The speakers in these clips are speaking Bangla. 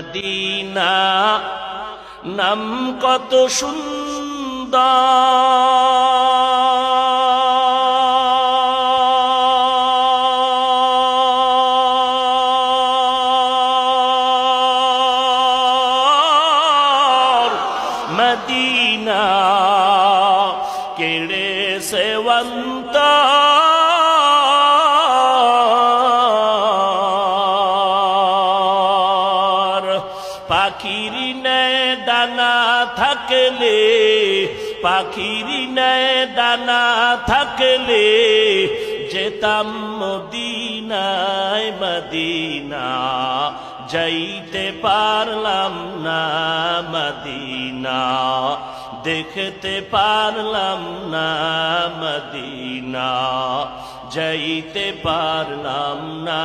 মদিনা নাম কত সুন্দর। মদিনা কেড়ে সেবন্ত পাখির ডানা থাকলে, পাখির ডানা থাকলে যেতাম মদিনায়, মদিনা যাইতে পারলাম না, মদিনা দেখতে পারলাম না, মদিনা যাইতে পারলাম না।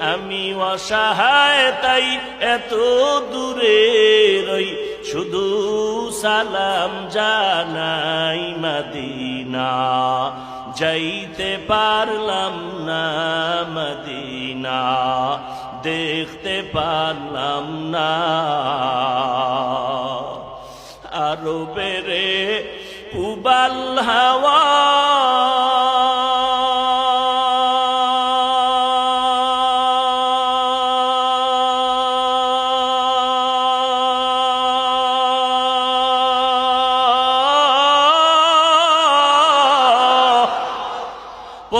আমি অসহায়, তাই এত দূরে রই। শুধু সালাম জানাই মদিনা। যাইতে পারলাম না মদিনা, দেখতে পারলাম না। আরও বেড়ে উবাল হাওয়া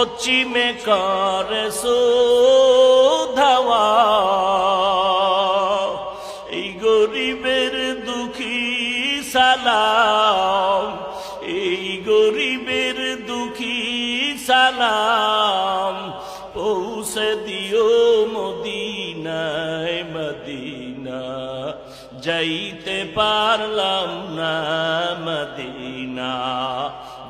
পশ্চিমে করে ধাওয়া এই গরিবের দুঃখী সালাম এই গরিবের দুঃখী সালাম পৌঁছে দিও মদিনায় মদিনা যাইতে পারলাম না মদিনা